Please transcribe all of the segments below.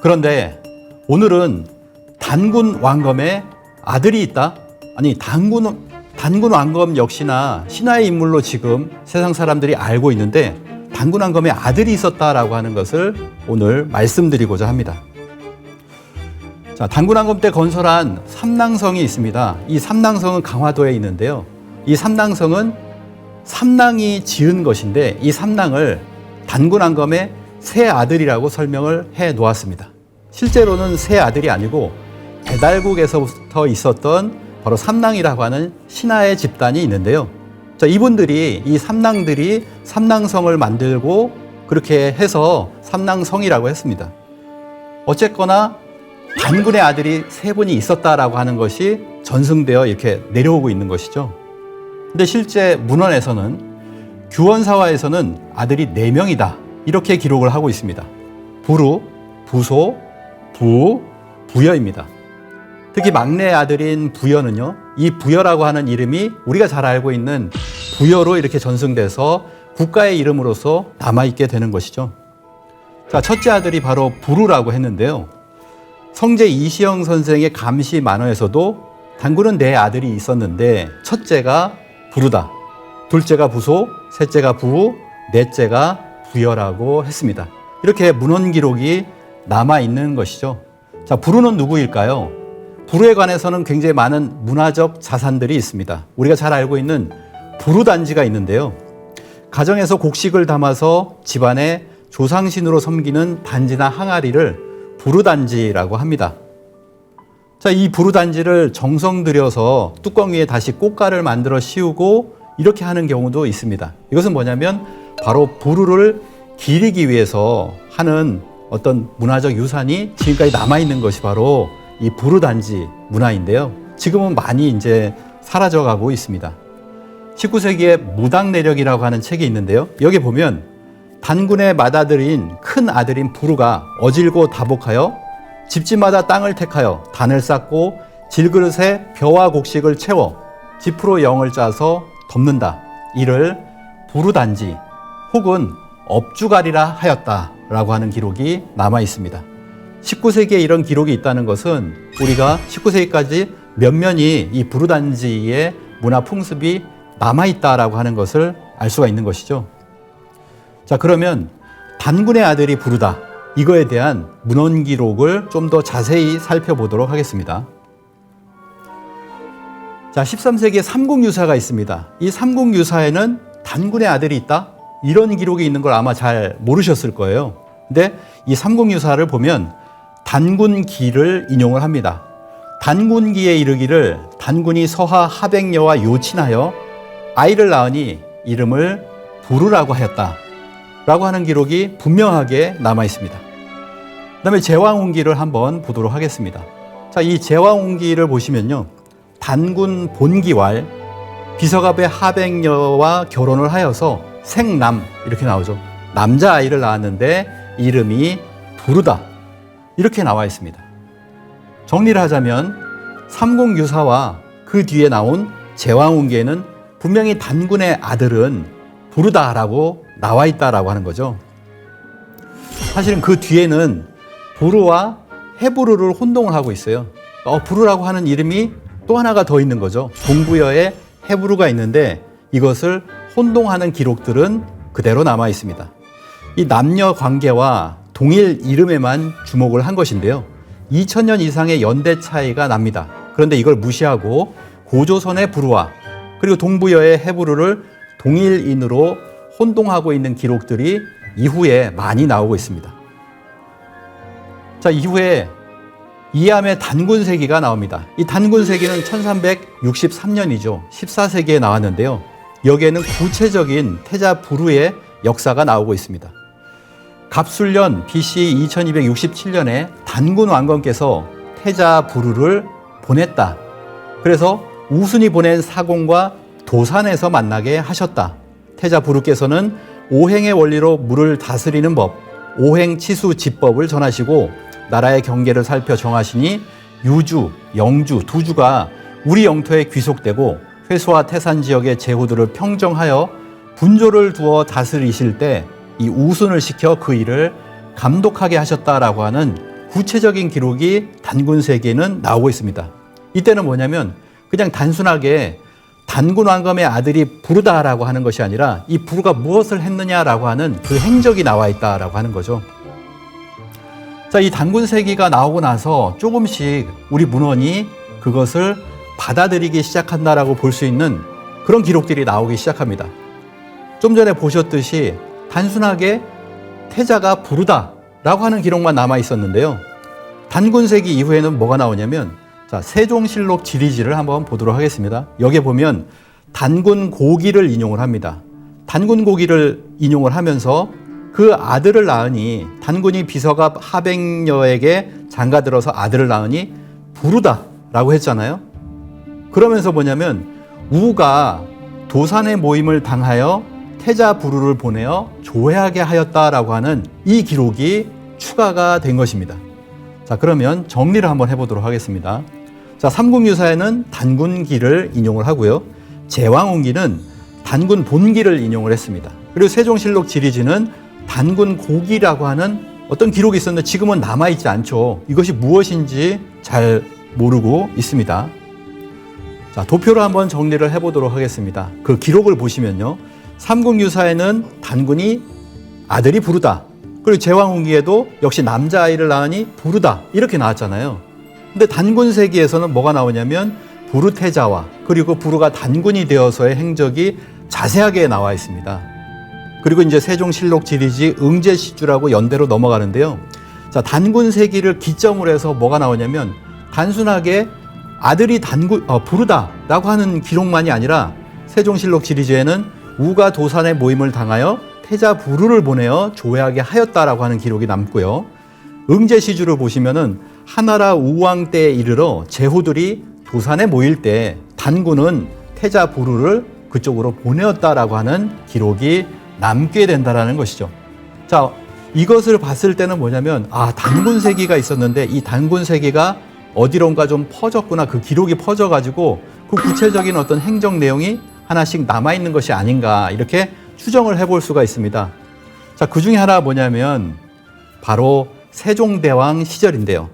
그런데 오늘은 단군 왕검의 아들이 있다? 아니, 단군, 단군 왕검 역시나 신화의 인물로 지금 세상 사람들이 알고 있는데 단군 왕검의 아들이 있었다라고 하는 것을 오늘 말씀드리고자 합니다. 자, 단군 왕검 때 건설한 삼낭성이 있습니다. 이 삼낭성은 강화도에 있는데요. 이 삼낭성은 삼낭이 지은 것인데 이 삼낭을 단군 왕검의 세 아들이라고 설명을 해 놓았습니다. 실제로는 세 아들이 아니고 배달국에서부터 있었던 바로 삼낭이라고 하는 신하의 집단이 있는데요. 자, 이분들이 이 삼낭들이 삼낭성을 만들고 그렇게 해서 삼낭성이라고 했습니다. 어쨌거나 단군의 아들이 세 분이 있었다라고 하는 것이 전승되어 이렇게 내려오고 있는 것이죠. 근데 실제 문헌에서는 규원사화에서는 아들이 네 명이다 이렇게 기록을 하고 있습니다. 부루, 부소, 부, 부여입니다. 특히 막내 아들인 부여는요, 이 부여라고 하는 이름이 우리가 잘 알고 있는 부여로 이렇게 전승돼서 국가의 이름으로서 남아있게 되는 것이죠. 자, 첫째 아들이 바로 부루라고 했는데요. 성제 이시영 선생의 감시 만화에서도 단군은 네 아들이 있었는데 첫째가 부루다. 둘째가 부소, 셋째가 부, 넷째가 부여라고 했습니다. 이렇게 문헌 기록이 남아 있는 것이죠. 자, 부루는 누구일까요? 부루에 관해서는 굉장히 많은 문화적 자산들이 있습니다. 우리가 잘 알고 있는 부루단지가 있는데요. 가정에서 곡식을 담아서 집안의 조상신으로 섬기는 단지나 항아리를 부루단지라고 합니다. 자, 이 부루단지를 정성 들여서 뚜껑 위에 다시 꽃가를 만들어 씌우고 이렇게 하는 경우도 있습니다. 이것은 뭐냐면 바로 부루를 기리기 위해서 하는 어떤 문화적 유산이 지금까지 남아 있는 것이 바로 이 부루단지 문화인데요. 지금은 많이 이제 사라져 가고 있습니다. 19세기에 무당 내력이라고 하는 책이 있는데요. 여기 보면 단군의 맏아들인 큰 아들인 부루가 어질고 다복하여 집집마다 땅을 택하여 단을 쌓고 질그릇에 벼와 곡식을 채워 지프로 영을 짜서 덮는다. 이를 부루단지 혹은 업주가리라 하였다라고 하는 기록이 남아 있습니다. 19세기에 이런 기록이 있다는 것은 우리가 19세기까지 몇면이 이 부루단지의 문화 풍습이 남아 있다라고 하는 것을 알 수가 있는 것이죠. 자, 그러면 단군의 아들이 부르다. 이거에 대한 문헌 기록을 좀 더 자세히 살펴보도록 하겠습니다. 자, 13세기에 삼국유사가 있습니다. 이 삼국유사에는 단군의 아들이 있다? 이런 기록이 있는 걸 아마 잘 모르셨을 거예요. 근데 이 삼국유사를 보면 단군기를 인용을 합니다. 단군기에 이르기를 단군이 서하 하백녀와 요친하여 아이를 낳으니 이름을 부르라고 하였다. 라고 하는 기록이 분명하게 남아 있습니다. 그 다음에 제왕운기를 한번 보도록 하겠습니다. 자, 이 제왕운기를 보시면요. 단군 본기왈 비서갑의 하백녀와 결혼을 하여서 생남 이렇게 나오죠. 남자 아이를 낳았는데 이름이 부르다. 이렇게 나와 있습니다. 정리를 하자면 삼공유사와 그 뒤에 나온 제왕운기에는 분명히 단군의 아들은 부르다라고 나와 있다라고 하는 거죠. 사실은 그 뒤에는 부르와 헤브르를 혼동을 하고 있어요. 어, 부르라고 하는 이름이 또 하나가 더 있는 거죠. 동부여에 헤브르가 있는데 이것을 혼동하는 기록들은 그대로 남아 있습니다. 이 남녀 관계와 동일 이름에만 주목을 한 것인데요. 2000년 이상의 연대 차이가 납니다. 그런데 이걸 무시하고 고조선의 부르와 그리고 동부여의 헤브르를 동일인으로 혼동하고 있는 기록들이 이후에 많이 나오고 있습니다. 자, 이후에 이암의 단군세기가 나옵니다. 이 단군세기는 1363년이죠. 14세기에 나왔는데요. 여기에는 구체적인 태자 부르의 역사가 나오고 있습니다. 갑술년 BC 2267년에 단군 왕건께서 태자 부르를 보냈다. 그래서 우순이 보낸 사공과 도산에서 만나게 하셨다. 태자 부르께서는 오행의 원리로 물을 다스리는 법, 오행 치수 지법을 전하시고 나라의 경계를 살펴 정하시니 유주, 영주 두 주가 우리 영토에 귀속되고 회수와 태산 지역의 제후들을 평정하여 분조를 두어 다스리실 때 이 우순을 시켜 그 일을 감독하게 하셨다라고 하는 구체적인 기록이 단군세기에는 나오고 있습니다. 이때는 뭐냐면 그냥 단순하게 단군 왕검의 아들이 부르다라고 하는 것이 아니라 이 부르가 무엇을 했느냐라고 하는 그 행적이 나와 있다라고 하는 거죠. 자, 이 단군 세기가 나오고 나서 조금씩 우리 문헌이 그것을 받아들이기 시작한다라고 볼 수 있는 그런 기록들이 나오기 시작합니다. 좀 전에 보셨듯이 단순하게 태자가 부르다 라고 하는 기록만 남아 있었는데요. 단군세기 이후에는 뭐가 나오냐면 자, 세종실록 지리지를 한번 보도록 하겠습니다. 여기에 보면 단군 고기를 인용을 합니다. 단군 고기를 인용을 하면서 그 아들을 낳으니 단군이 비서갑 하백녀에게 장가들어서 아들을 낳으니 부르다라고 했잖아요. 그러면서 뭐냐면 우가 도산의 모임을 당하여 태자 부르를 보내어 조회하게 하였다라고 하는 이 기록이 추가가 된 것입니다. 자, 그러면 정리를 한번 해보도록 하겠습니다. 자, 삼국유사에는 단군기를 인용을 하고요. 제왕운기는 단군 본기를 인용을 했습니다. 그리고 세종실록 지리지는 단군 고기라고 하는 어떤 기록이 있었는데 지금은 남아있지 않죠. 이것이 무엇인지 잘 모르고 있습니다. 자, 도표로 한번 정리를 해보도록 하겠습니다. 그 기록을 보시면요. 삼국유사에는 단군이 아들이 부르다. 그리고 제왕운기에도 역시 남자아이를 낳으니 부르다. 이렇게 나왔잖아요. 근데 단군 세기에서는 뭐가 나오냐면 부르태자와 그리고 부르가 단군이 되어서의 행적이 자세하게 나와 있습니다. 그리고 이제 세종실록 지리지 응제시주라고 연대로 넘어가는데요. 자, 단군 세기를 기점으로 해서 뭐가 나오냐면 단순하게 아들이 단군 어, 부르다라고 하는 기록만이 아니라 세종실록 지리지에는 우가 도산의 모임을 당하여 태자 부르를 보내어 조회하게 하였다라고 하는 기록이 남고요. 응제시주를 보시면은 하나라 우왕 때에 이르러 제후들이 도산에 모일 때 단군은 태자 부르를 그쪽으로 보내었다라고 하는 기록이 남게 된다라는 것이죠. 자, 이것을 봤을 때는 뭐냐면 아, 단군 세기가 있었는데 이 단군 세기가 어디론가 좀 퍼졌구나. 그 기록이 퍼져 가지고 그 구체적인 어떤 행정 내용이 하나씩 남아 있는 것이 아닌가 이렇게 추정을 해볼 수가 있습니다. 자, 그 중에 하나 뭐냐면 바로 세종대왕 시절인데요.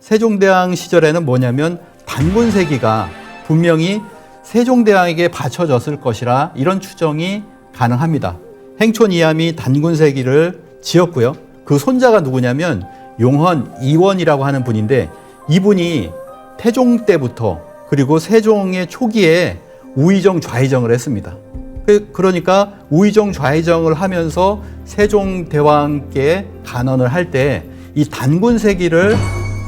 세종대왕 시절에는 뭐냐면 단군세기가 분명히 세종대왕에게 바쳐졌을 것이라 이런 추정이 가능합니다. 행촌 이함이 단군세기를 지었고요. 그 손자가 누구냐면 용헌 이원이라고 하는 분인데 이분이 태종 때부터 그리고 세종의 초기에 우의정 좌의정을 했습니다. 그- 그러니까 우의정 좌의정을 하면서 세종 대왕께 간언을 할 때 이 단군 세기를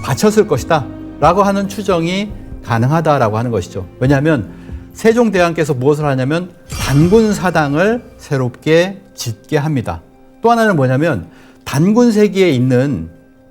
바쳤을 것이다 라고 하는 추정이 가능하다라고 하는 것이죠. 왜냐하면 세종 대왕께서 무엇을 하냐면 단군 사당을 새롭게 짓게 합니다. 또 하나는 뭐냐면 단군 세기에 있는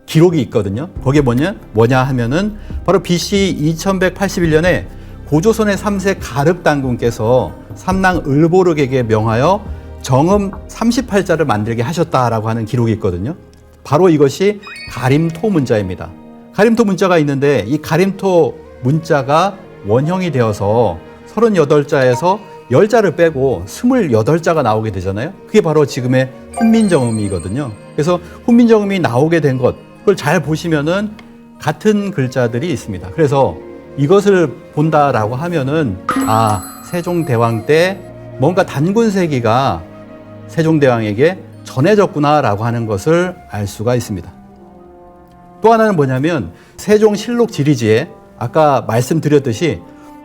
기록이 있거든요. 거기에 뭐냐? 뭐냐 하면은 바로 BC 2181년에 고조선의 3세 가륵 단군께서 삼랑 을보륵에게 명하여 정음 38자를 만들게 하셨다라고 하는 기록이 있거든요. 바로 이것이 가림토 문자입니다. 가림토 문자가 있는데 이 가림토 문자가 원형이 되어서 38자에서 10자를 빼고 28자가 나오게 되잖아요. 그게 바로 지금의 훈민정음이거든요. 그래서 훈민정음이 나오게 된 것, 그걸 잘 보시면은 같은 글자들이 있습니다. 그래서 이것을 본다라고 하면은 아, 세종대왕 때 뭔가 단군세기가 세종대왕에게 전해졌구나라고 하는 것을 알 수가 있습니다. 또 하나는 뭐냐면 세종실록 지리지에 아까 말씀드렸듯이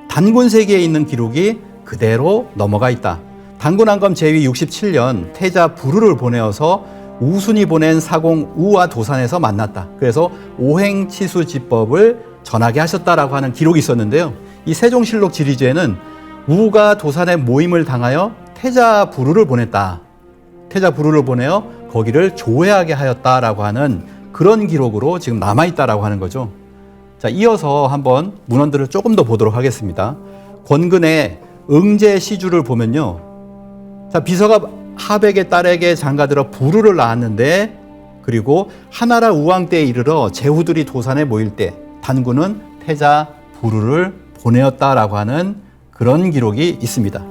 단군세기에 있는 기록이 그대로 넘어가 있다. 단군왕검 제위 67년 태자 부르를 보내어서 우순이 보낸 사공 우와 도산에서 만났다. 그래서 오행치수지법을 전하게 하셨다라고 하는 기록이 있었는데요. 이 세종실록 지리지에는 우가 도산에 모임을 당하여 태자 부르를 보냈다. 태자 부르를 보내어 거기를 조회하게 하였다라고 하는 그런 기록으로 지금 남아 있다라고 하는 거죠. 자, 이어서 한번 문헌들을 조금 더 보도록 하겠습니다. 권근의 응제 시주를 보면요. 자, 비서가 하백의 딸에게 장가들어 부르를 낳았는데 그리고 하나라 우왕 때에 이르러 제후들이 도산에 모일 때 단군은 태자 부르를 보내었다라고 하는 그런 기록이 있습니다.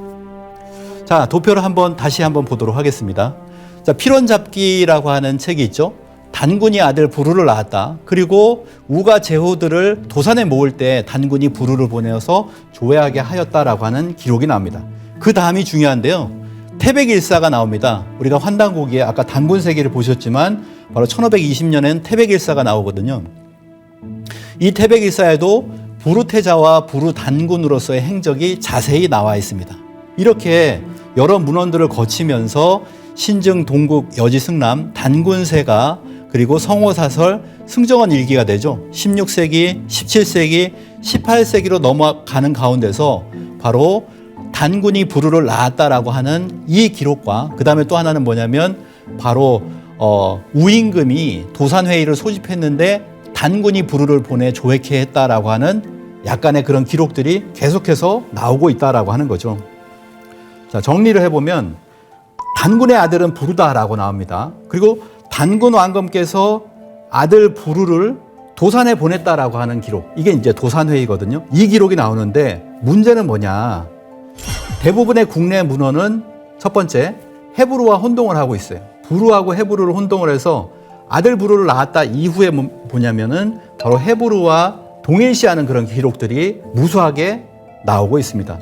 자, 도표를 한번 다시 한번 보도록 하겠습니다. 자, 필원 잡기라고 하는 책이 있죠. 단군이 아들 부르를 낳았다. 그리고 우가 제후들을 도산에 모을 때 단군이 부르를 보내어서 조회하게 하였다라고 하는 기록이 나옵니다. 그 다음이 중요한데요. 태백일사가 나옵니다. 우리가 환단고기에 아까 단군 세기를 보셨지만 바로 1520년엔 태백일사가 나오거든요. 이 태백일사에도 부르태자와 부르단군으로서의 행적이 자세히 나와 있습니다. 이렇게 여러 문헌들을 거치면서 신증, 동국, 여지, 승남, 단군세가 그리고 성호사설, 승정원 일기가 되죠. 16세기, 17세기, 18세기로 넘어가는 가운데서 바로 단군이 부르를 낳았다라고 하는 이 기록과 그 다음에 또 하나는 뭐냐면 바로 어, 우임금이 도산회의를 소집했는데 단군이 부르를 보내 조획해 했다라고 하는 약간의 그런 기록들이 계속해서 나오고 있다라고 하는 거죠. 자, 정리를 해보면 단군의 아들은 부르다라고 나옵니다. 그리고 단군 왕검께서 아들 부르를 도산에 보냈다라고 하는 기록. 이게 이제 도산회의거든요. 이 기록이 나오는데 문제는 뭐냐. 대부분의 국내 문헌은 첫 번째 헤브루와 혼동을 하고 있어요. 부르하고 헤브루를 혼동을 해서 아들 부르를 낳았다 이후에 뭐- 뭐냐면은 바로 헤브루와 동일시하는 그런 기록들이 무수하게 나오고 있습니다.